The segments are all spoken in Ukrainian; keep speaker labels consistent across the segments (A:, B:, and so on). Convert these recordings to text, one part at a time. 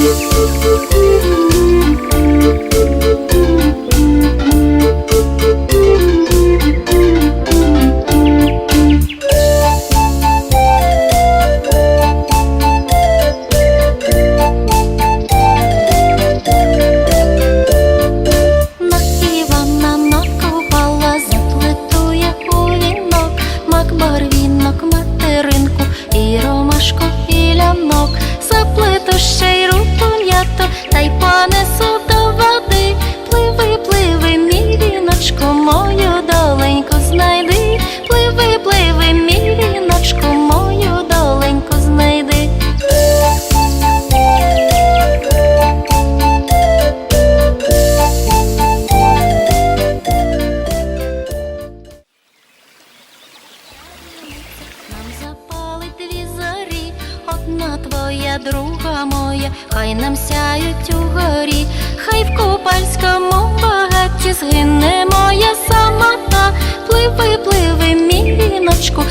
A: thank хай нам сяють угорі, хай в купальському багаті згине моя самота, пливи, пливи, мій віночку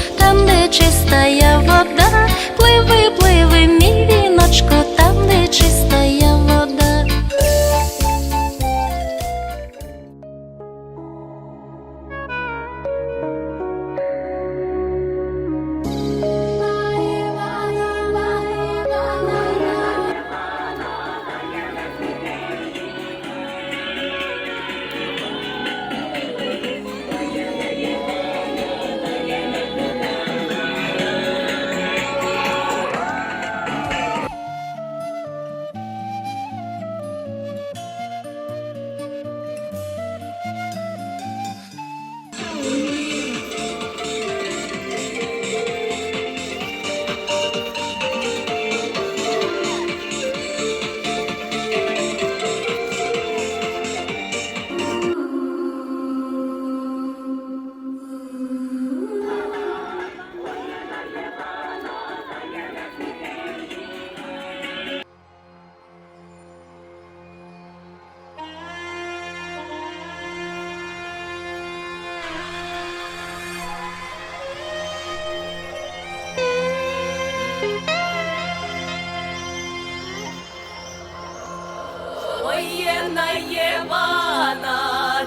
B: Ой, є на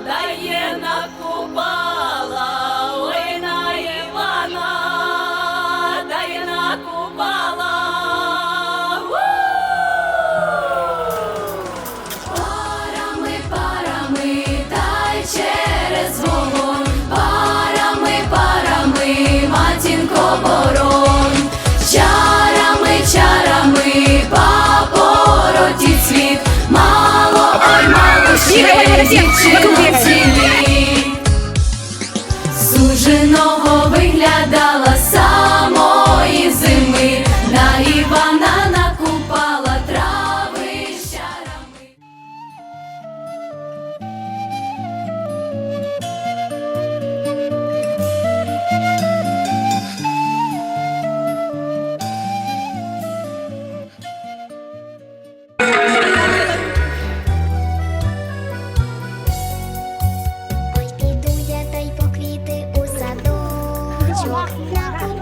B: дає на ко. 妈你看。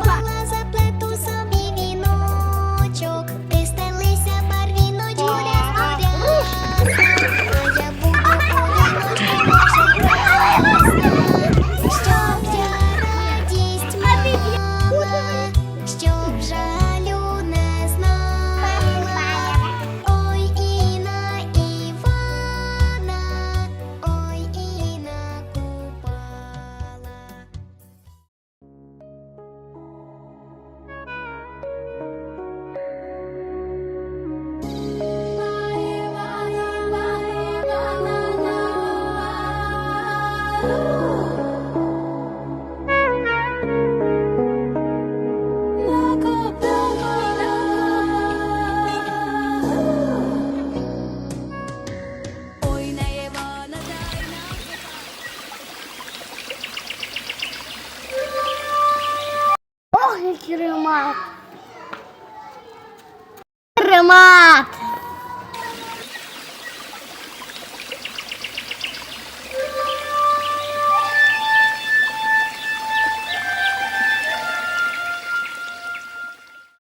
C: Thank you very.